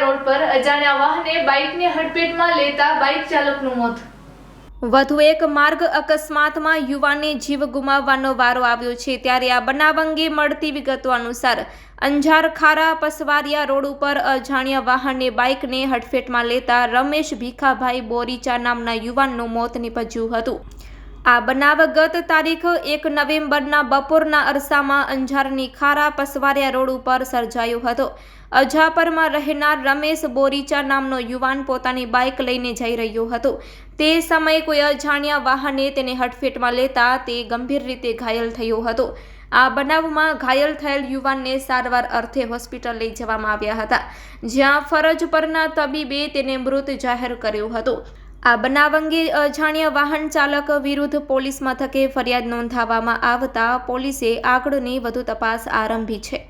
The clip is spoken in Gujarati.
રોડ પર અજાણ્યા વાહને બાઇકને હડપેટમાં લેતા બાઇક ચાલકનું મોત. વધુ એક માર્ગ અકસ્માતમાં યુવાનને જીવ ગુમાવવાનો વારો આવ્યો છે, ત્યારે આ બનાવ અંગે મળતી વિગતો અનુસાર અંજાર ખારા પસવારિયા રોડ ઉપર અજાણ્યા વાહને બાઇકને હડફેટમાં લેતા રમેશ ભીખાભાઈ બોરીચા નામના યુવાનનું મોત નીપજ્યું હતું. આ બનાવ ગત તારીખ એક નવેમ્બરના બપોરના અરસામાં અંજારની ખારા પસવારિયા રોડ ઉપર સર્જાયો હતો. અજાપરમાં રહેનાર રમેશ બોરીચા નામનો યુવાન પોતાની બાઇક લઈને જઈ રહ્યો હતો. તે સમયે કોઈ અજાણ્યા વાહને તેને હટફેટમાં લેતા તે ગંભીર રીતે ઘાયલ થયો હતો. આ બનાવમાં ઘાયલ થયેલ યુવાનને સારવાર અર્થે હોસ્પિટલ લઈ જવામાં આવ્યા હતા, જ્યાં ફરજ પરના તબીબે તેને મૃત જાહેર કર્યો હતો. આ બનાવ અંગે અજાણ્યા વાહન ચાલક વિરુદ્ધ પોલીસ મથકે ફરિયાદ નોંધાવવામાં આવતા પોલીસે આગળની વધુ તપાસ આરંભી છે.